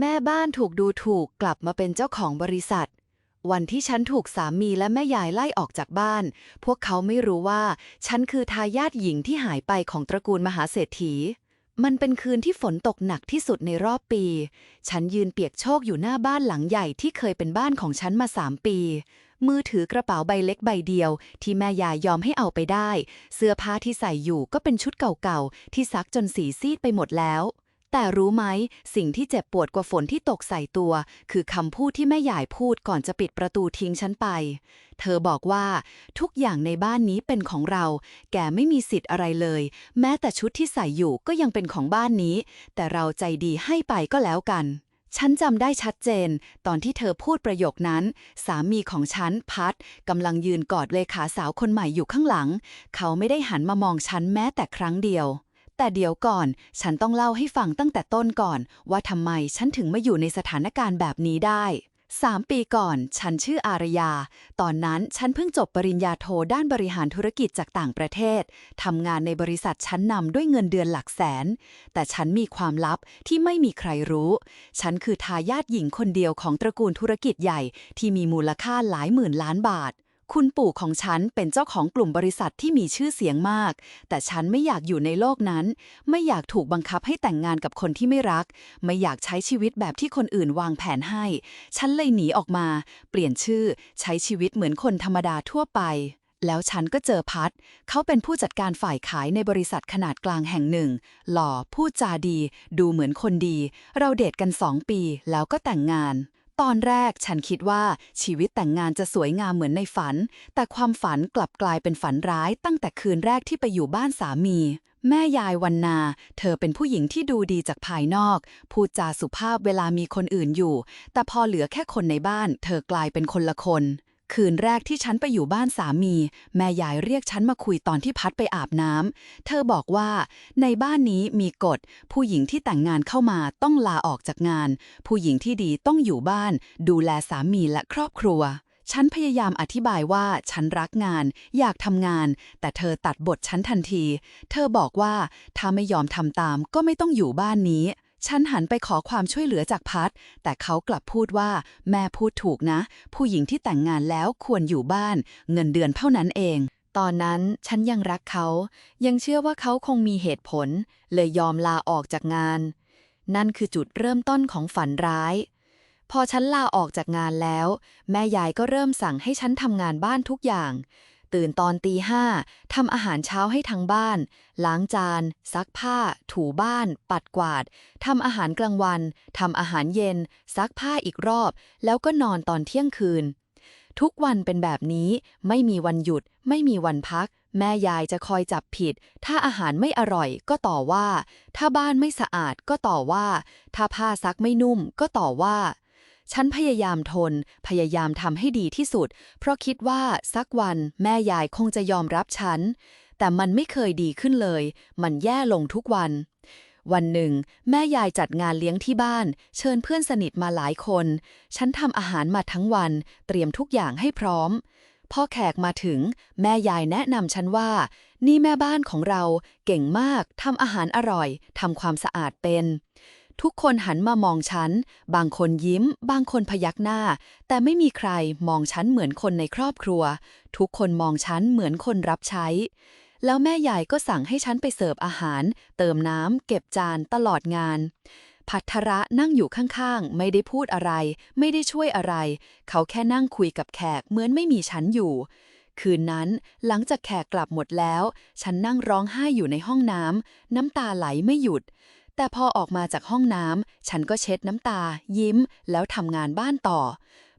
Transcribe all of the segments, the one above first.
แม่บ้านถูกดูถูกกลับมาเป็นเจ้าของบริษัท วันที่ฉันถูกสามีและแม่ยายไล่ออกจากบ้าน พวกเขาไม่รู้ว่า ฉันคือทายาทหญิงที่หายไปของตระกูลมหาเศรษฐี มันเป็นคืนที่ฝนตกหนักที่สุดในรอบปี ฉันยืนเปียกโชกอยู่หน้าบ้านหลังใหญ่ที่เคยเป็นบ้านของฉันมาสามปี มือถือกระเป๋าใบเล็กใบเดียว ที่แม่ยายยอมให้เอาไปได้ เสื้อผ้าที่ใส่อยู่ก็เป็นชุดเก่าๆที่ซักจนสีซีดไปหมดแล้ว แต่รู้ไหม สิ่งที่เจ็บปวดกว่าฝนที่ตกใส่ตัว คือคำพูดที่แม่ยายพูดก่อนจะปิดประตูทิ้งฉันไป เธอบอกว่า ทุกอย่างในบ้านนี้เป็นของเรา แกไม่มีสิทธิ์อะไรเลย แม้แต่ชุดที่ใส่อยู่ก็ยังเป็นของบ้านนี้ แต่เราใจดีให้ไปก็แล้วกันฉันจำได้ชัดเจน ตอนที่เธอพูดประโยคนั้น สามีของฉัน พัดกำลังยืนกอดเลขาสาวคนใหม่อยู่ข้างหลัง เขาไม่ได้หันมามองฉันแม้แต่ครั้งเดียว แต่เดี๋ยวก่อน ฉันต้องเล่าให้ฟังตั้งแต่ต้นก่อน ว่าทำไมฉันถึงมาอยู่ในสถานการณ์แบบนี้ได้สามปีก่อน ฉันชื่ออารยา ตอนนั้นฉันเพิ่งจบปริญญาโทด้านบริหารธุรกิจจากต่างประเทศ ทำงานในบริษัทชั้นนำด้วยเงินเดือนหลักแสน แต่ฉันมีความลับที่ไม่มีใครรู้ ฉันคือทายาทหญิงคนเดียวของตระกูลธุรกิจใหญ่ที่มีมูลค่าหลายหมื่นล้านบาท คุณปู่ของฉันเป็นเจ้าของกลุ่มบริษัทที่มีชื่อเสียงมาก แต่ฉันไม่อยากอยู่ในโลกนั้น ไม่อยากถูกบังคับให้แต่งงานกับคนที่ไม่รัก ไม่อยากใช้ชีวิตแบบที่คนอื่นวางแผนให้ ฉันเลยหนีออกมา เปลี่ยนชื่อ ใช้ชีวิตเหมือนคนธรรมดาทั่วไป แล้วฉันก็เจอพัด เขาเป็นผู้จัดการฝ่ายขายในบริษัทขนาดกลางแห่งหนึ่ง หล่อ พูดจาดี ดูเหมือนคนดี เราเดทกันสองปี แล้วก็แต่งงาน ตอนแรกฉันคิดว่าชีวิตแต่งงานจะสวยงามเหมือนในฝัน แต่ความฝันกลับกลายเป็นฝันร้ายตั้งแต่คืนแรกที่ไปอยู่บ้านสามี แม่ยายวันนา เธอเป็นผู้หญิงที่ดูดีจากภายนอก พูดจาสุภาพเวลามีคนอื่นอยู่ แต่พอเหลือแค่คนในบ้าน เธอกลายเป็นคนละคน คืนแรกที่ฉันไปอยู่บ้านสามี แม่ยายเรียกฉันมาคุยตอนที่พัดไปอาบน้ำ เธอบอกว่า ในบ้านนี้มีกฎ ผู้หญิงที่แต่งงานเข้ามาต้องลาออกจากงาน ผู้หญิงที่ดีต้องอยู่บ้าน ดูแลสามีและครอบครัว ฉันพยายามอธิบายว่าฉันรักงาน อยากทำงาน แต่เธอตัดบทฉันทันที เธอบอกว่าถ้าไม่ยอมทำตามก็ไม่ต้องอยู่บ้านนี้ ฉันหันไปขอความช่วยเหลือจากพัดแต่เขากลับพูดว่า แม่พูดถูกนะ ผู้หญิงที่แต่งงานแล้วควรอยู่บ้าน เงินเดือนเท่านั้นเอง ตอนนั้นฉันยังรักเขา ยังเชื่อว่าเขาคงมีเหตุผล เลยยอมลาออกจากงาน นั่นคือจุดเริ่มต้นของฝันร้าย พอฉันลาออกจากงานแล้ว แม่ยายก็เริ่มสั่งให้ฉันทำงานบ้านทุกอย่าง ตื่นตอนตีห้าทำอาหารเช้าให้ทั้งบ้าน ล้างจาน ซักผ้า ถูบ้าน ปัดกวาดทำอาหารกลางวันทำอาหารเย็น ซักผ้าอีกรอบ แล้วก็นอนตอนเที่ยงคืน ทุกวันเป็นแบบนี้ ไม่มีวันหยุด ไม่มีวันพัก แม่ยายจะคอยจับผิด ถ้าอาหารไม่อร่อยก็ต่อว่า ถ้าบ้านไม่สะอาดก็ต่อว่า ถ้าผ้าซักไม่นุ่มก็ต่อว่า ฉันพยายามทน พยายามทำให้ดีที่สุด เพราะคิดว่าสักวันแม่ยายคงจะยอมรับฉัน แต่มันไม่เคยดีขึ้นเลย มันแย่ลงทุกวัน วันหนึ่ง แม่ยายจัดงานเลี้ยงที่บ้าน เชิญเพื่อนสนิทมาหลายคน ฉันทำอาหารมาทั้งวัน เตรียมทุกอย่างให้พร้อมพอแขกมาถึง แม่ยายแนะนำฉันว่า นี่แม่บ้านของเราเก่งมากทำอาหารอร่อยทำความสะอาดเป็น ทุกคนหันมามองฉัน บางคนยิ้ม บางคนพยักหน้า แต่ไม่มีใครมองฉันเหมือนคนในครอบครัว ทุกคนมองฉันเหมือนคนรับใช้ แล้วแม่ใหญ่ก็สั่งให้ฉันไปเสิร์ฟอาหาร เติมน้ำเก็บจานตลอดงานพัทระนั่งอยู่ข้างๆ ไม่ได้พูดอะไร ไม่ได้ช่วยอะไร เขาแค่นั่งคุยกับแขกเหมือนไม่มีฉันอยู่ คืนนั้นหลังจากแขกกลับหมดแล้ว ฉันนั่งร้องไห้อยู่ในห้องน้ำน้ำตาไหลไม่หยุด แต่พอออกมาจากห้องน้ำฉันก็เช็ดน้ำตา ยิ้ม แล้วทำงานบ้านต่อ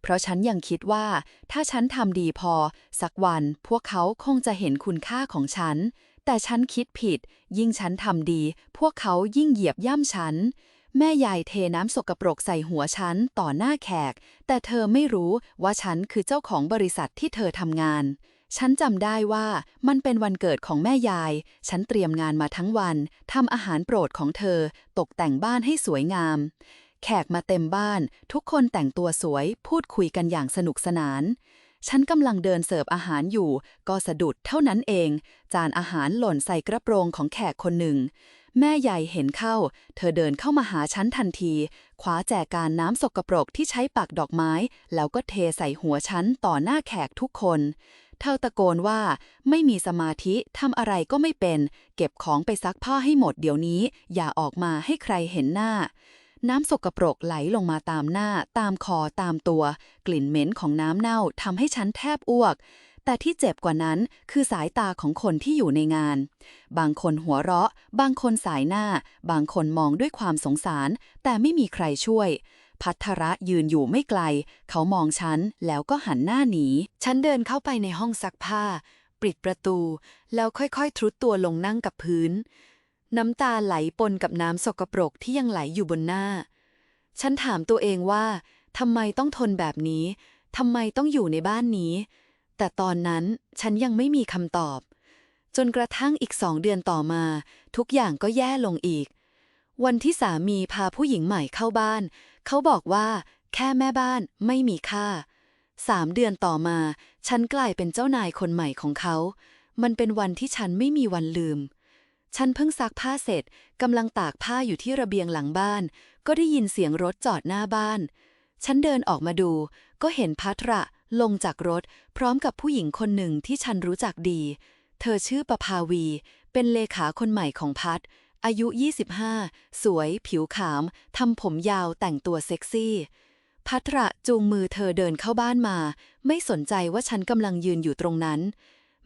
เพราะฉันยังคิดว่า ถ้าฉันทำดีพอ สักวันพวกเขาคงจะเห็นคุณค่าของฉัน แต่ฉันคิดผิด ยิ่งฉันทำดี พวกเขายิ่งเหยียบย่ำฉัน แม่ยายเทน้ำสกปรกใส่หัวฉันต่อหน้าแขก แต่เธอไม่รู้ว่าฉันคือเจ้าของบริษัทที่เธอทำงาน ฉันจำได้ว่ามันเป็นวันเกิดของแม่ยาย ฉันเตรียมงานมาทั้งวัน ทำอาหารโปรดของเธอ ตกแต่งบ้านให้สวยงาม แขกมาเต็มบ้าน ทุกคนแต่งตัวสวย พูดคุยกันอย่างสนุกสนาน ฉันกำลังเดินเสิร์ฟอาหารอยู่ ก็สะดุดเท่านั้นเอง จานอาหารหล่นใส่กระโปรงของแขกคนหนึ่ง แม่ใหญ่เห็นเข้า เธอเดินเข้ามาหาฉันทันทีคว้าแจการน้ำสกปรกที่ใช้ปักดอกไม้ แล้วก็เทใส่หัวฉันต่อหน้าแขกทุกคน เธอตะโกนว่า ไม่มีสมาธิทำอะไรก็ไม่เป็น เก็บของไปซักผ้าให้หมดเดี๋ยวนี้ อย่าออกมาให้ใครเห็นหน้า น้ำสกปรกไหลลงมาตามหน้า ตามคอตามตัว กลิ่นเหม็นของน้ำเน่าทำให้ฉันแทบอ้วก แต่ที่เจ็บกว่านั้นคือสายตาของคนที่อยู่ในงาน บางคนหัวเราะ บางคนสายหน้า บางคนมองด้วยความสงสาร แต่ไม่มีใครช่วย พัทระยืนอยู่ไม่ไกล เขามองฉันแล้วก็หันหน้าหนี ฉันเดินเข้าไปในห้องซักผ้า ปิดประตู แล้วค่อยๆ ทรุดตัวลงนั่งกับพื้น น้ำตาไหลปนกับน้ำสกปรกที่ยังไหลอยู่บนหน้า ฉันถามตัวเองว่าทำไมต้องทนแบบนี้ทำไมต้องอยู่ในบ้านนี้ แต่ตอนนั้นฉันยังไม่มีคำตอบ จนกระทั่งอีกสองเดือนต่อมา ทุกอย่างก็แย่ลงอีก วันที่สามีพาผู้หญิงใหม่เข้าบ้าน เขาบอกว่า แค่แม่บ้านไม่มีค่าสามเดือนต่อมา ฉันกลายเป็นเจ้านายคนใหม่ของเขา มันเป็นวันที่ฉันไม่มีวันลืม ฉันเพิ่งซักผ้าเสร็จกำลังตากผ้าอยู่ที่ระเบียงหลังบ้าน ก็ได้ยินเสียงรถจอดหน้าบ้าน ฉันเดินออกมาดู ก็เห็นพัทระลงจากรถ พร้อมกับผู้หญิงคนหนึ่งที่ฉันรู้จักดี เธอชื่อประภาวี เป็นเลขาคนใหม่ของพัท อายุ 25 สวย ผิวขาวทำผมยาวแต่งตัวเซ็กซี่ พัทระจูงมือเธอเดินเข้าบ้านมา ไม่สนใจว่าฉันกำลังยืนอยู่ตรงนั้น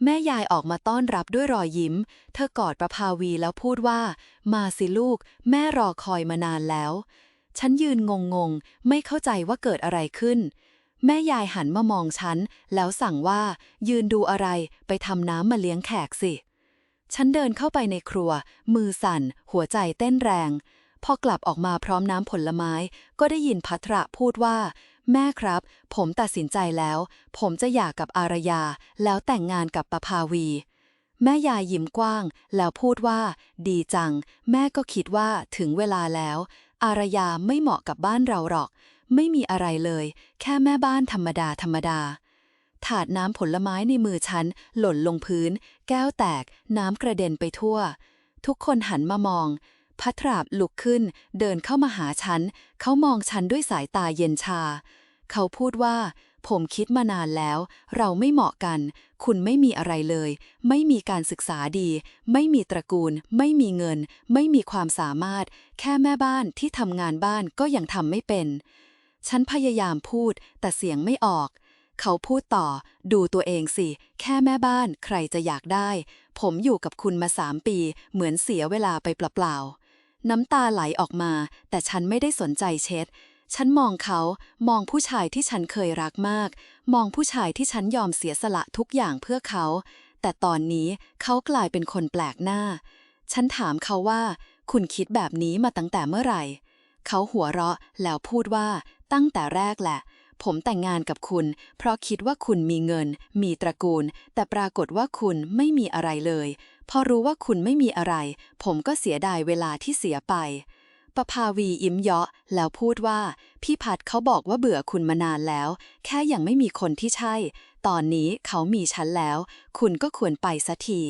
แม่ยายออกมาต้อนรับด้วยรอยยิ้ม เธอกอดประภาวีแล้วพูดว่า มาสิลูก แม่รอคอยมานานแล้ว ฉันยืนงงงๆไม่เข้าใจว่าเกิดอะไรขึ้น แม่ยายหันมามองฉัน แล้วสั่งว่า ยืนดูอะไร ไปทำน้ำมาเลี้ยงแขกสิ ฉันเดินเข้าไปในครัว มือสั่น หัวใจเต้นแรง พอกลับออกมาพร้อมน้ำผลไม้ ก็ได้ยินพัทระพูดว่า แม่ครับ ผมตัดสินใจแล้ว ผมจะหย่ากับอารยา แล้วแต่งงานกับปภาวี แม่ยายยิ้มกว้าง แล้วพูดว่า ดีจัง แม่ก็คิดว่าถึงเวลาแล้ว อารยาไม่เหมาะกับบ้านเราหรอก ไม่มีอะไรเลย แค่แม่บ้านธรรมดาธรรมดา ถาดน้ำผลไม้ในมือฉัน หล่นลงพื้น แก้วแตก น้ำกระเด็นไปทั่ว ทุกคนหันมามอง พัทราบลุกขึ้น เดินเข้ามาหาฉัน เขามองฉันด้วยสายตาเย็นชา เขาพูดว่า ผมคิดมานานแล้ว เราไม่เหมาะกัน คุณไม่มีอะไรเลย ไม่มีการศึกษาดี ไม่มีตระกูล ไม่มีเงิน ไม่มีความสามารถ แค่แม่บ้านที่ทำงานบ้านก็ยังทำไม่เป็น ฉันพยายามพูดแต่เสียงไม่ออก เขาพูดต่อ ดูตัวเองสิ แค่แม่บ้านใครจะอยากได้ ผมอยู่กับคุณมาสามปี เหมือนเสียเวลาไปเปล่าๆ น้ำตาไหลออกมา แต่ฉันไม่ได้สนใจเช็ด ฉันมองเขา มองผู้ชายที่ฉันเคยรักมาก มองผู้ชายที่ฉันยอมเสียสละทุกอย่างเพื่อเขา แต่ตอนนี้เขากลายเป็นคนแปลกหน้า ฉันถามเขาว่า คุณคิดแบบนี้มาตั้งแต่เมื่อไหร่ เขาหัวเราะแล้วพูดว่าตั้งแต่แรกแหละ ผมแต่งงานกับคุณ เพราะคิดว่าคุณมีเงิน มีตระกูล แต่ปรากฏว่าคุณไม่มีอะไรเลย พอรู้ว่าคุณไม่มีอะไร ผมก็เสียดายเวลาที่เสียไปประภาวียิ้มเยาะแล้วพูดว่า พี่พัดเขาบอกว่าเบื่อคุณมานานแล้ว แค่ยังไม่มีคนที่ใช่ ตอนนี้เขามีฉันแล้ว คุณก็ควรไปสักที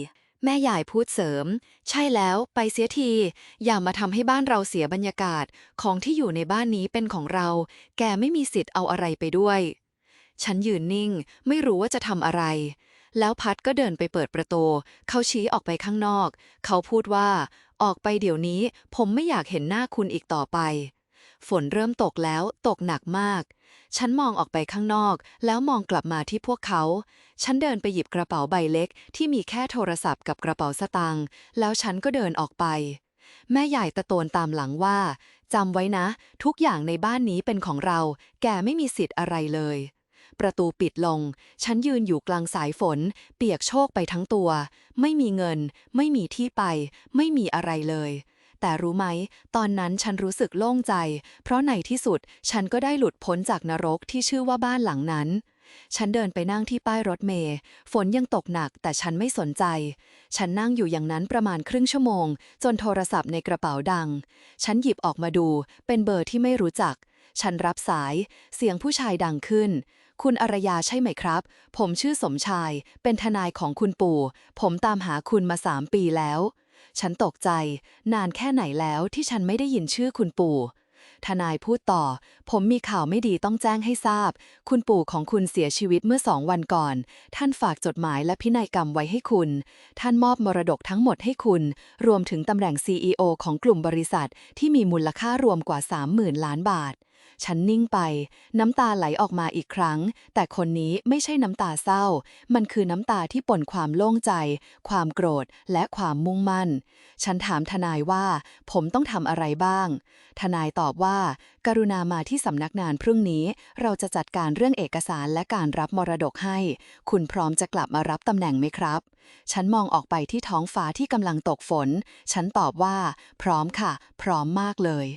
แม่ยายพูดเสริม ใช่แล้วไปเสียที อย่ามาทำให้บ้านเราเสียบรรยากาศ ของที่อยู่ในบ้านนี้เป็นของเรา แกไม่มีสิทธิ์เอาอะไรไปด้วย ฉันยืนนิ่ง ไม่รู้ว่าจะทำอะไร แล้วพัดก็เดินไปเปิดประตู เขาชี้ออกไปข้างนอก เขาพูดว่า ออกไปเดี๋ยวนี้ ผมไม่อยากเห็นหน้าคุณอีกต่อไป ฝนเริ่มตกแล้ว ตกหนักมาก ฉันมองออกไปข้างนอก แล้วมองกลับมาที่พวกเขา ฉันเดินไปหยิบกระเป๋าใบเล็ก ที่มีแค่โทรศัพท์กับกระเป๋าสตางค์ แล้วฉันก็เดินออกไป แม่ใหญ่ตะโกนตามหลังว่าจำไว้นะ ทุกอย่างในบ้านนี้เป็นของเรา แกไม่มีสิทธิ์อะไรเลย ประตูปิดลง ฉันยืนอยู่กลางสายฝน เปียกโชกไปทั้งตัว ไม่มีเงิน ไม่มีที่ไป ไม่มีอะไรเลย แต่รู้ไหม ตอนนั้นฉันรู้สึกโล่งใจ เพราะในที่สุดฉันก็ได้หลุดพ้นจากนรกที่ชื่อว่าบ้านหลังนั้นฉันเดินไปนั่งที่ป้ายรถเมล์ฝนยังตกหนักแต่ฉันไม่สนใจ ฉันนั่งอยู่อย่างนั้นประมาณครึ่งชั่วโมง จนโทรศัพท์ในกระเป๋าดัง ฉันหยิบออกมาดู เป็นเบอร์ที่ไม่รู้จัก ฉันรับสาย เสียงผู้ชายดังขึ้น คุณอารยาใช่ไหมครับ ผมชื่อสมชาย เป็นทนายของคุณปู่ ผมตามหาคุณมาสามปีแล้ว ฉันตกใจ นานแค่ไหนแล้วที่ฉันไม่ได้ยินชื่อคุณปู่ ทนายพูดต่อ ผมมีข่าวไม่ดีต้องแจ้งให้ทราบ คุณปู่ของคุณเสียชีวิตเมื่อสองวันก่อน ท่านฝากจดหมายและพินัยกรรมไว้ให้คุณ ท่านมอบมรดกทั้งหมดให้คุณ รวมถึงตำแหน่ง CEO ของกลุ่มบริษัทที่มีมูลค่ารวมกว่า 30,000 ล้านบาท ฉันนิ่งไป น้ำตาไหลออกมาอีกครั้ง แต่คนนี้ไม่ใช่น้ำตาเศร้า มันคือน้ำตาที่ปนความโล่งใจ ความโกรธ และความมุ่งมั่น ฉันถามทนายว่า ผมต้องทำอะไรบ้าง ทนายตอบว่า กรุณามาที่สำนักงานพรุ่งนี้ เราจะจัดการเรื่องเอกสารและการรับมรดกให้ คุณพร้อมจะกลับมารับตำแหน่งไหมครับ ฉันมองออกไปที่ท้องฟ้าที่กำลังตกฝน ฉันตอบว่า พร้อมค่ะ พร้อมมากเลย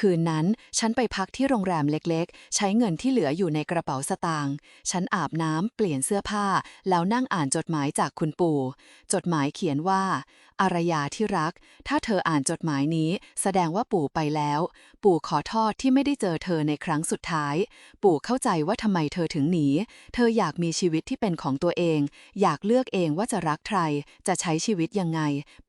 คืนนั้น ฉันไปพักที่โรงแรมเล็กๆ ใช้เงินที่เหลืออยู่ในกระเป๋าสตางค์ ฉันอาบน้ำเปลี่ยนเสื้อผ้า แล้วนั่งอ่านจดหมายจากคุณปู่ จดหมายเขียนว่า อารยาที่รัก ถ้าเธออ่านจดหมายนี้ แสดงว่าปู่ไปแล้ว ปู่ขอโทษที่ไม่ได้เจอเธอในครั้งสุดท้าย ปู่เข้าใจว่าทำไมเธอถึงหนี เธออยากมีชีวิตที่เป็นของตัวเอง อยากเลือกเองว่าจะรักใคร จะใช้ชีวิตยังไง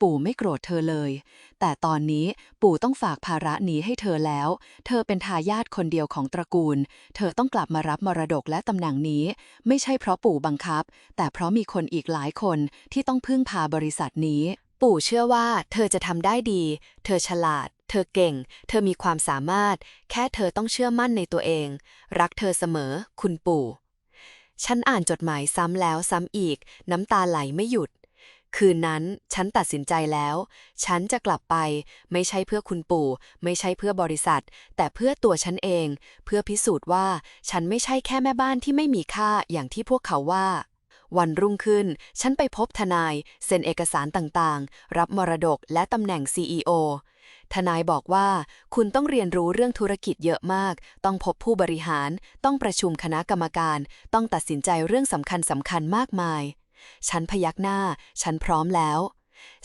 ปู่ไม่โกรธเธอเลย แต่ตอนนี้ปู่ต้องฝากภาระนี้ให้เธอแล้ว เธอเป็นทายาทคนเดียวของตระกูล เธอต้องกลับมารับมรดกและตำแหน่งนี้ ไม่ใช่เพราะปู่บังคับ แต่เพราะมีคนอีกหลายคนที่ต้องพึ่งพาบริษัทนี้ ปู่เชื่อว่าเธอจะทำได้ดี เธอฉลาด เธอเก่ง เธอมีความสามารถ แค่เธอต้องเชื่อมั่นในตัวเอง รักเธอเสมอ คุณปู่ ฉันอ่านจดหมายซ้ำแล้วซ้ำอีก น้ำตาไหลไม่หยุด คืนนั้นฉันตัดสินใจแล้ว ฉันจะกลับไป ไม่ใช่เพื่อคุณปู่ ไม่ใช่เพื่อบริษัท แต่เพื่อตัวฉันเอง เพื่อพิสูจน์ว่าฉันไม่ใช่แค่แม่บ้านที่ไม่มีค่าอย่างที่พวกเขาว่า วันรุ่งขึ้น ฉันไปพบทนาย เซ็นเอกสารต่างๆ รับมรดกและตำแหน่ง CEO ทนายบอกว่าคุณต้องเรียนรู้เรื่องธุรกิจเยอะมาก ต้องพบผู้บริหาร ต้องประชุมคณะกรรมการ ต้องตัดสินใจเรื่องสำคัญสำคัญมากมาย ฉันพยักหน้า ฉันพร้อมแล้ว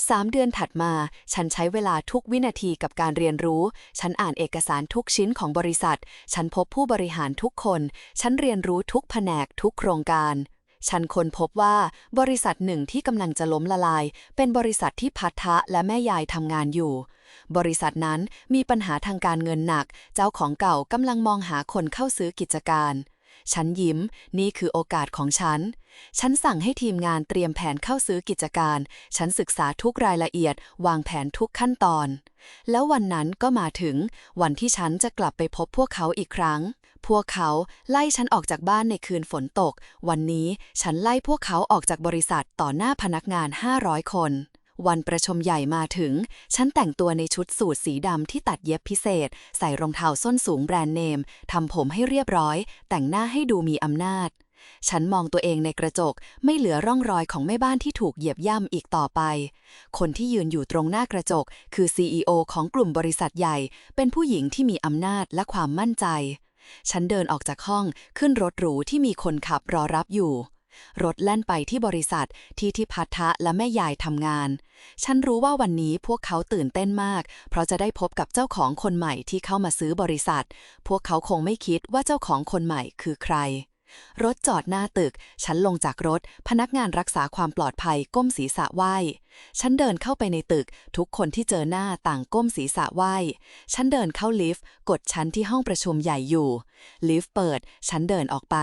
สามเดือนถัดมา ฉันใช้เวลาทุกวินาทีกับการเรียนรู้ ฉันอ่านเอกสารทุกชิ้นของบริษัท ฉันพบผู้บริหารทุกคน ฉันเรียนรู้ทุกแผนกทุกโครงการ ฉันค้นพบว่าบริษัทหนึ่งที่กำลังจะล้มละลาย เป็นบริษัทที่พัทธะและแม่ยายทำงานอยู่ บริษัทนั้นมีปัญหาทางการเงินหนัก เจ้าของเก่ากำลังมองหาคนเข้าซื้อกิจการ ฉันยิ้ม นี่คือโอกาสของฉัน ฉันสั่งให้ทีมงานเตรียมแผนเข้าซื้อกิจการ ฉันศึกษาทุกรายละเอียด วางแผนทุกขั้นตอน แล้ววันนั้นก็มาถึง วันที่ฉันจะกลับไปพบพวกเขาอีกครั้ง พวกเขาไล่ฉันออกจากบ้านในคืนฝนตก วันนี้ฉันไล่พวกเขาออกจากบริษัทต่อหน้าพนักงาน 500 คน วันประชุมใหญ่มาถึง ฉันแต่งตัวในชุดสูทสีดำที่ตัดเย็บพิเศษ ใส่รองเท้าส้นสูงแบรนด์เนม ทำผมให้เรียบร้อย แต่งหน้าให้ดูมีอำนาจ ฉันมองตัวเองในกระจก ไม่เหลือร่องรอยของแม่บ้านที่ถูกเหยียบย่ำอีกต่อไป คนที่ยืนอยู่ตรงหน้ากระจก คือ CEO ของกลุ่มบริษัทใหญ่ เป็นผู้หญิงที่มีอำนาจและความมั่นใจ ฉันเดินออกจากห้องขึ้นรถหรูที่มีคนขับรอรับอยู่ รถแล่นไปที่บริษัทที่ที่พัทะและแม่ยายทำงาน ฉันรู้ว่าวันนี้พวกเขาตื่นเต้นมาก เพราะจะได้พบกับเจ้าของคนใหม่ที่เข้ามาซื้อบริษัท พวกเขาคงไม่คิดว่าเจ้าของคนใหม่คือใครรถจอดหน้าตึก ฉันลงจากรถ พนักงานรักษาความปลอดภัยก้มศีรษะไหว้ฉันเดินเข้าไปในตึก ทุกคนที่เจอหน้าต่างก้มศีรษะไหว้ฉันเดินเข้าลิฟต์ กดชั้นที่ห้องประชุมใหญ่อยู่ ลิฟต์เปิด ฉันเดินออกไป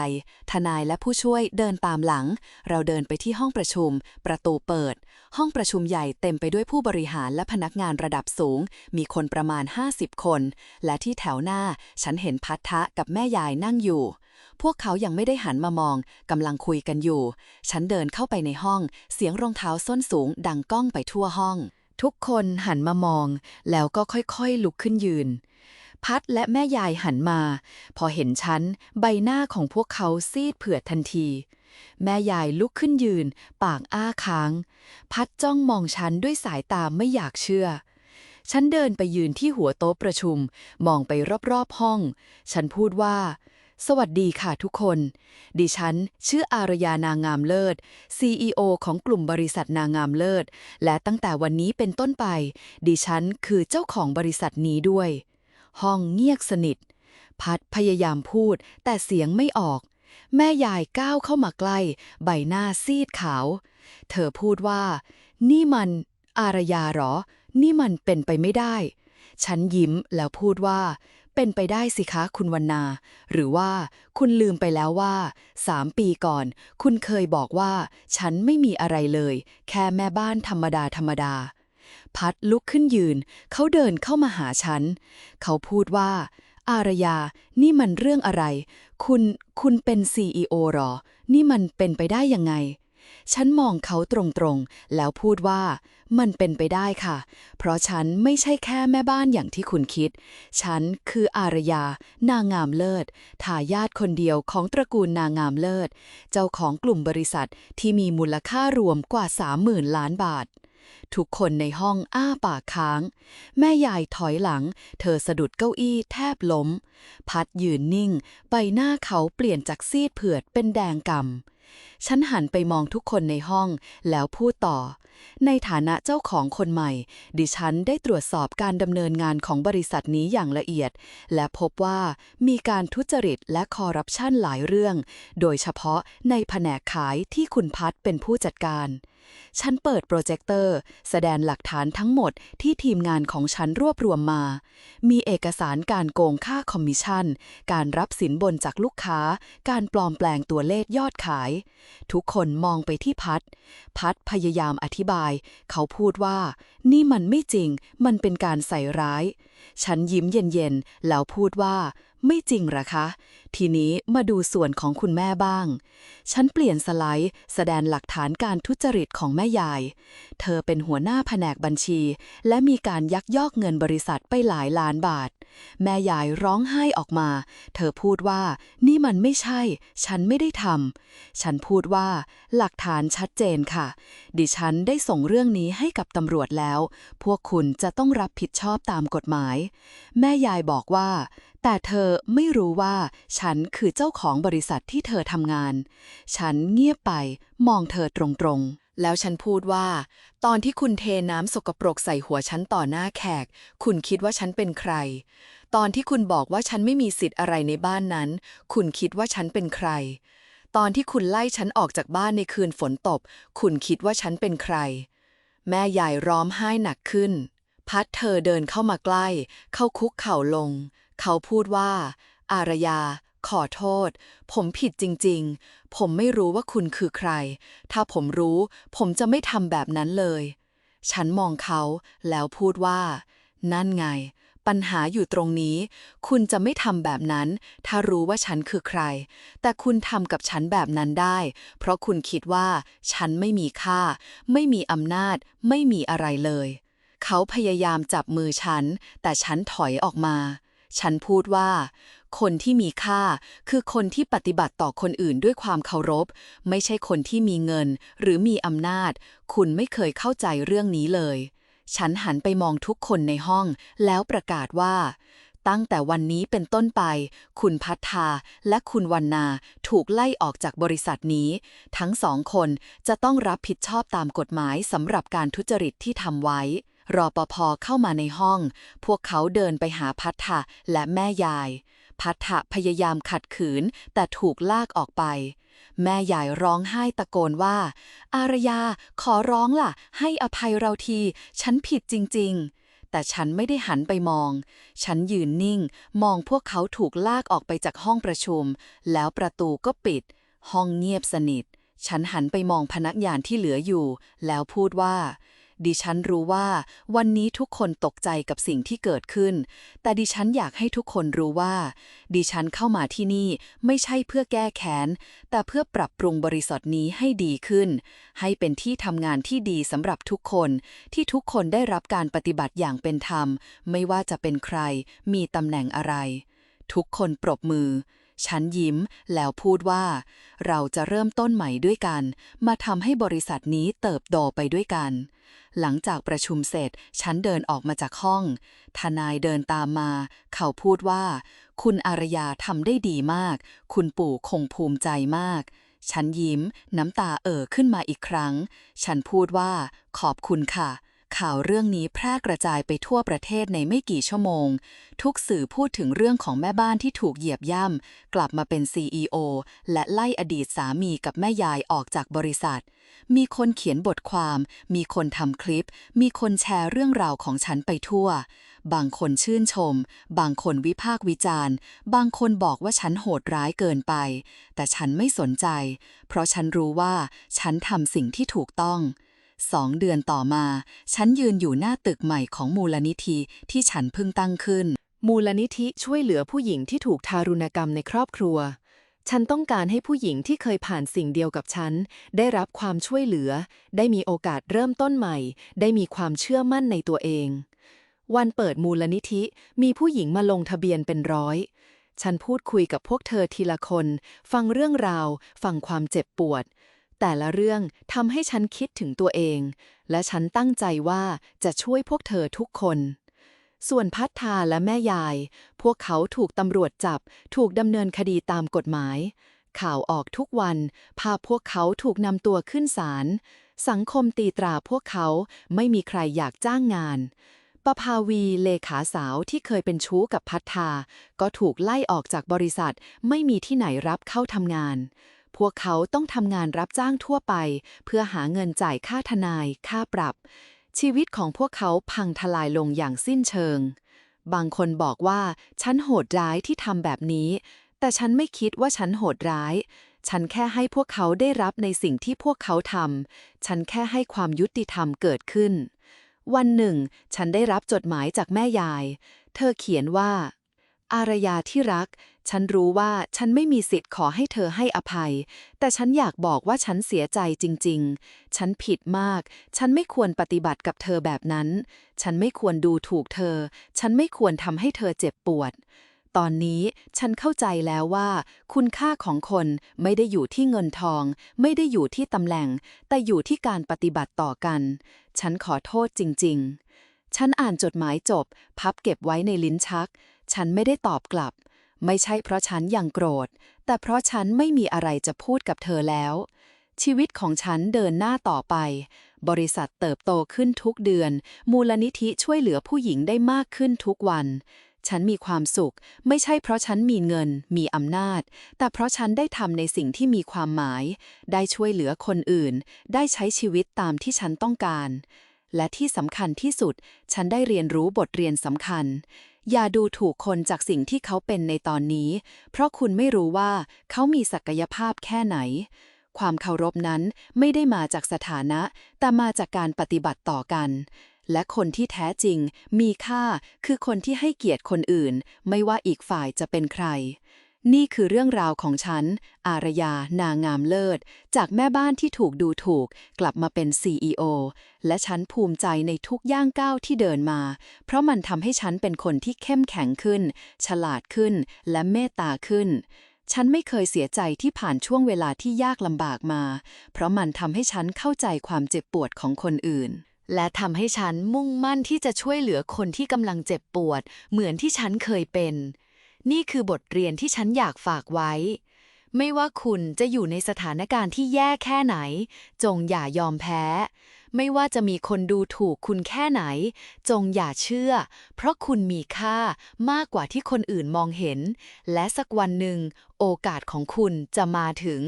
ทนายและผู้ช่วยเดินตามหลัง เราเดินไปที่ห้องประชุม ประตูเปิด ห้องประชุมใหญ่เต็มไปด้วยผู้บริหารและพนักงานระดับสูง มีคนประมาณ 50 คน และที่แถวหน้า ฉันเห็นพัทธะกับแม่ยายนั่งอยู่พวกเขายังไม่ได้หันมามองกำลังคุยกันอยู่ ฉันเดินเข้าไปในห้อง เสียงรองเท้าส้นสูงดังก้องไปทั่วห้อง ทุกคนหันมามอง แล้วก็ค่อยๆลุกขึ้นยืน พัดและแม่ยายหันมา พอเห็นฉัน ใบหน้าของพวกเขาซีดเผือดทันที แม่ยายลุกขึ้นยืน ปากอ้าค้าง พัดจ้องมองฉันด้วยสายตาไม่อยากเชื่อฉันเดินไปยืนที่หัวโต๊ะประชุม มองไปรอบๆห้อง ฉันพูดว่า สวัสดีค่ะทุกคน ดิฉัน ชื่ออารยานางามเลิศ CEO ของกลุ่มบริษัทนางามเลิศ และตั้งแต่วันนี้เป็นต้นไป ดิฉันคือเจ้าของบริษัทนี้ด้วย ห้องเงียบสนิท พัดพยายามพูด แต่เสียงไม่ออก แม่ยายก้าวเข้ามาใกล้ ใบหน้าซีดขาว เธอพูดว่า นี่มัน อารยาหรอ นี่มันเป็นไปไม่ได้ ฉันยิ้มแล้วพูดว่า เป็นไปได้สิคะคุณวันนา หรือว่าคุณลืมไปแล้วว่าสามปีก่อน คุณเคยบอกว่า ฉันไม่มีอะไรเลย แค่แม่บ้านธรรมดาธรรมดา พัดลุกขึ้นยืน เขาเดินเข้ามาหาฉัน เขาพูดว่า อารยา นี่มันเรื่องอะไร คุณ คุณเป็นซีอโอหรอ นี่มันเป็นไปได้ยังไง ฉันมองเขาตรงๆ แล้วพูดว่า มันเป็นไปได้ค่ะ เพราะฉันไม่ใช่แค่แม่บ้านอย่างที่คุณคิด ฉันคืออารยา นางงามเลิศ ทายาทคนเดียวของตระกูลนางงามเลิศ เจ้าของกลุ่มบริษัทที่มีมูลค่ารวมกว่า30,000ล้านบาททุกคนในห้องอ้าปากค้าง แม่ยายถอยหลัง เธอสะดุดเก้าอี้แทบล้ม พัดยืนนิ่ง ใบหน้าเขาเปลี่ยนจากซีดเผือดเป็นแดงกำ่ำ ฉันหันไปมองทุกคนในห้องแล้วพูดต่อ ในฐานะเจ้าของคนใหม่ ดิฉันได้ตรวจสอบการดำเนินงานของบริษัทนี้อย่างละเอียด และพบว่ามีการทุจริตและคอร์รัปชันหลายเรื่อง โดยเฉพาะในแผนกขายที่คุณพัฒเป็นผู้จัดการ ฉันเปิดโปรเจคเตอร์ แสดงหลักฐานทั้งหมดที่ทีมงานของฉันรวบรวมมา มีเอกสารการโกงค่าคอมมิชชั่น การรับสินบนจากลูกค้า การปลอมแปลงตัวเลขยอดขาย ทุกคนมองไปที่พัด พัดพยายามอธิบาย เขาพูดว่า นี่มันไม่จริง มันเป็นการใส่ร้าย ฉันยิ้มเย็นๆ แล้วพูดว่า ไม่จริงหรอคะ ทีนี้มาดูส่วนของคุณแม่บ้าง ฉันเปลี่ยนสไลด์แสดงหลักฐานการทุจริตของแม่ยาย เธอเป็นหัวหน้าแผนกบัญชี และมีการยักยอกเงินบริษัทไปหลายล้านบาท แม่ยายร้องไห้ออกมา เธอพูดว่า นี่มันไม่ใช่ ฉันไม่ได้ทำ ฉันพูดว่า หลักฐานชัดเจนค่ะ ดิฉันได้ส่งเรื่องนี้ให้กับตำรวจแล้ว พวกคุณจะต้องรับผิดชอบตามกฎหมาย แม่ยายบอกว่า แต่เธอไม่รู้ว่า ฉันคือเจ้าของบริษัทที่เธอทำงาน ฉันเงียบไป มองเธอตรงๆ แล้วฉันพูดว่า ตอนที่คุณเทน้ำสกปรกใส่หัวฉันต่อหน้าแขก คุณคิดว่าฉันเป็นใคร ตอนที่คุณบอกว่าฉันไม่มีสิทธิ์อะไรในบ้านนั้น คุณคิดว่าฉันเป็นใคร ตอนที่คุณไล่ฉันออกจากบ้านในคืนฝนตก คุณคิดว่าฉันเป็นใคร แม่ยายร้องไห้หนักขึ้น พัดเธอเดินเข้ามาใกล้ เข้าคุกเข่าลง เขาพูดว่า อารยา ขอโทษ ผมผิดจริง ๆ ผมไม่รู้ว่าคุณคือใคร ถ้าผมรู้ ผมจะไม่ทำแบบนั้นเลย ฉันมองเขาแล้วพูดว่า นั่นไง ปัญหาอยู่ตรงนี้ คุณจะไม่ทำแบบนั้น ถ้ารู้ว่าฉันคือใคร แต่คุณทำกับฉันแบบนั้นได้ เพราะคุณคิดว่า ฉันไม่มีค่า ไม่มีอำนาจ ไม่มีอะไรเลย เขาพยายามจับมือฉัน แต่ฉันถอยออกมา ฉันพูดว่า คนที่มีค่า คือคนที่ปฏิบัติต่อคนอื่นด้วยความเคารพ ไม่ใช่คนที่มีเงิน หรือมีอำนาจ คุณไม่เคยเข้าใจเรื่องนี้เลย ฉันหันไปมองทุกคนในห้อง แล้วประกาศว่า ตั้งแต่วันนี้เป็นต้นไป คุณพัฒนาและคุณวันนาถูกไล่ออกจากบริษัทนี้ ทั้งสองคนจะต้องรับผิดชอบตามกฎหมายสำหรับการทุจริตที่ทำไว้รอปภเข้ามาในห้อง พวกเขาเดินไปหาพัฒนาและแม่ยาย พัฒนาพยายามขัดขืน แต่ถูกลากออกไป แม่ยายร้องไห้ตะโกนว่า อารยาขอร้องล่ะ ให้อภัยเราที ฉันผิดจริง ๆ แต่ฉันไม่ได้หันไปมอง ฉันยืนนิ่ง มองพวกเขาถูกลากออกไปจากห้องประชุม แล้วประตูก็ปิด ห้องเงียบสนิท ฉันหันไปมองพนักงานที่เหลืออยู่ แล้วพูดว่า ดิฉันรู้ว่า วันนี้ทุกคนตกใจกับสิ่งที่เกิดขึ้น แต่ดิฉันอยากให้ทุกคนรู้ว่า ดิฉันเข้ามาที่นี่ไม่ใช่เพื่อแก้แค้น แต่เพื่อปรับปรุงบริษัทนี้ให้ดีขึ้น ให้เป็นที่ทำงานที่ดีสำหรับทุกคน ที่ทุกคนได้รับการปฏิบัติอย่างเป็นธรรม ไม่ว่าจะเป็นใคร มีตำแหน่งอะไร ทุกคนปรบมือฉันยิ้มแล้วพูดว่า เราจะเริ่มต้นใหม่ด้วยกัน มาทำให้บริษัทนี้เติบโตไปด้วยกัน หลังจากประชุมเสร็จ ฉันเดินออกมาจากห้อง ทนายเดินตามมา เขาพูดว่า คุณอารยาทำได้ดีมาก คุณปู่คงภูมิใจมาก ฉันยิ้ม น้ำตาเอ่อขึ้นมาอีกครั้ง ฉันพูดว่า ขอบคุณค่ะ ข่าวเรื่องนี้แพร่กระจายไปทั่วประเทศในไม่กี่ชั่วโมง ทุกสื่อพูดถึงเรื่องของแม่บ้านที่ถูกเหยียบย่ำ กลับมาเป็น CEO และไล่อดีตสามีกับแม่ยายออกจากบริษัท มีคนเขียนบทความ มีคนทำคลิป มีคนแชร์เรื่องราวของฉันไปทั่ว บางคนชื่นชม บางคนวิพากษ์วิจารณ์ บางคนบอกว่าฉันโหดร้ายเกินไป แต่ฉันไม่สนใจ เพราะฉันรู้ว่าฉันทำสิ่งที่ถูกต้อง สองเดือนต่อมา ฉันยืนอยู่หน้าตึกใหม่ของมูลนิธิที่ฉันเพิ่งตั้งขึ้น มูลนิธิช่วยเหลือผู้หญิงที่ถูกทารุณกรรมในครอบครัว ฉันต้องการให้ผู้หญิงที่เคยผ่านสิ่งเดียวกับฉัน ได้รับความช่วยเหลือ ได้มีโอกาสเริ่มต้นใหม่ ได้มีความเชื่อมั่นในตัวเอง วันเปิดมูลนิธิมีผู้หญิงมาลงทะเบียนเป็นร้อยฉันพูดคุยกับพวกเธอทีละคน ฟังเรื่องราว ฟังความเจ็บปวด แต่ละเรื่องทำให้ฉันคิดถึงตัวเอง และฉันตั้งใจว่าจะช่วยพวกเธอทุกคน ส่วนพัฒนาและแม่ยาย พวกเขาถูกตำรวจจับ ถูกดำเนินคดีตามกฎหมาย ข่าวออกทุกวันภาพวกเขาถูกนำตัวขึ้นศาล สังคมตีตราพวกเขาไม่มีใครอยากจ้างงานประภาวีเลขาสาวที่เคยเป็นชู้กับพัฒนาก็ถูกไล่ออกจากบริษัทไม่มีที่ไหนรับเข้าทำงาน พวกเขาต้องทำงานรับจ้างทั่วไป เพื่อหาเงินจ่ายค่าทนาย ค่าปรับ ชีวิตของพวกเขาพังทลายลงอย่างสิ้นเชิง บางคนบอกว่า ฉันโหดร้ายที่ทำแบบนี้ แต่ฉันไม่คิดว่าฉันโหดร้าย ฉันแค่ให้พวกเขาได้รับในสิ่งที่พวกเขาทำฉันแค่ให้ความยุติธรรมเกิดขึ้น วันหนึ่ง ฉันได้รับจดหมายจากแม่ยาย เธอเขียนว่า อารยาที่รัก ฉันรู้ว่าฉันไม่มีสิทธิ์ขอให้เธอให้อภัย แต่ฉันอยากบอกว่าฉันเสียใจจริง ๆ ฉันผิดมาก ฉันไม่ควรปฏิบัติกับเธอแบบนั้น ฉันไม่ควรดูถูกเธอ ฉันไม่ควรทำให้เธอเจ็บปวด ตอนนี้ฉันเข้าใจแล้วว่า คุณค่าของคนไม่ได้อยู่ที่เงินทอง ไม่ได้อยู่ที่ตำแหน่ง แต่อยู่ที่การปฏิบัติต่อกัน ฉันขอโทษจริง ๆ ฉันอ่านจดหมายจบ พับเก็บไว้ในลิ้นชัก ฉันไม่ได้ตอบกลับ ไม่ใช่เพราะฉันยังโกรธ แต่เพราะฉันไม่มีอะไรจะพูดกับเธอแล้ว ชีวิตของฉันเดินหน้าต่อไป บริษัทเติบโตขึ้นทุกเดือน มูลนิธิช่วยเหลือผู้หญิงได้มากขึ้นทุกวัน ฉันมีความสุข ไม่ใช่เพราะฉันมีเงิน มีอำนาจ แต่เพราะฉันได้ทำในสิ่งที่มีความหมาย ได้ช่วยเหลือคนอื่น ได้ใช้ชีวิตตามที่ฉันต้องการและที่สำคัญที่สุด ฉันได้เรียนรู้บทเรียนสำคัญ อย่าดูถูกคนจากสิ่งที่เขาเป็นในตอนนี้ เพราะคุณไม่รู้ว่าเขามีศักยภาพแค่ไหน ความเคารพนั้นไม่ได้มาจากสถานะ แต่มาจากการปฏิบัติต่อกัน และคนที่แท้จริงมีค่าคือคนที่ให้เกียรติคนอื่น ไม่ว่าอีกฝ่ายจะเป็นใคร นี่คือเรื่องราวของฉัน อารยา นางามเลิศ จากแม่บ้านที่ถูกดูถูก กลับมาเป็น CEO และฉันภูมิใจในทุกย่างก้าวที่เดินมา เพราะมันทำให้ฉันเป็นคนที่เข้มแข็งขึ้น ฉลาดขึ้น และเมตตาขึ้น ฉันไม่เคยเสียใจที่ผ่านช่วงเวลาที่ยากลำบากมา เพราะมันทำให้ฉันเข้าใจความเจ็บปวดของคนอื่นและทำให้ฉันมุ่งมั่นที่จะช่วยเหลือคนที่กำลังเจ็บปวด เหมือนที่ฉันเคยเป็น นี่คือบทเรียนที่ฉันอยากฝากไว้ ไม่ว่าคุณจะอยู่ในสถานการณ์ที่แย่แค่ไหน จงอย่ายอมแพ้ ไม่ว่าจะมีคนดูถูกคุณแค่ไหน จงอย่าเชื่อ เพราะคุณมีค่ามากกว่าที่คนอื่นมองเห็น และสักวันหนึ่งโอกาสของคุณจะมาถึง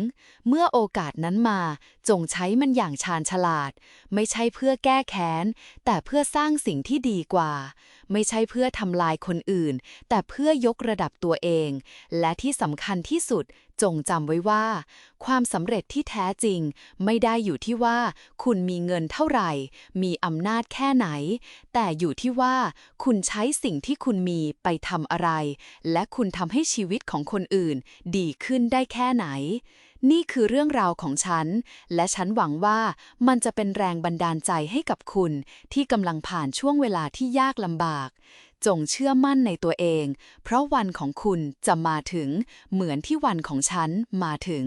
เมื่อโอกาสนั้นมา จงใช้มันอย่างชาญฉลาด ไม่ใช่เพื่อแก้แค้น แต่เพื่อสร้างสิ่งที่ดีกว่า ไม่ใช่เพื่อทำลายคนอื่น แต่เพื่อยกระดับตัวเอง และที่สำคัญที่สุดจงจำไว้ว่า ความสำเร็จที่แท้จริง ไม่ได้อยู่ที่ว่า คุณมีเงินเท่าไหร่ มีอำนาจแค่ไหน แต่อยู่ที่ว่า คุณใช้สิ่งที่คุณมีไปทำอะไร และคุณทำให้ชีวิตของคนอื่นดีขึ้นได้แค่ไหน นี่คือเรื่องราวของฉัน และฉันหวังว่ามันจะเป็นแรงบันดาลใจให้กับคุณที่กำลังผ่านช่วงเวลาที่ยากลำบาก จงเชื่อมั่นในตัวเอง เพราะวันของคุณจะมาถึงเหมือนที่วันของฉันมาถึง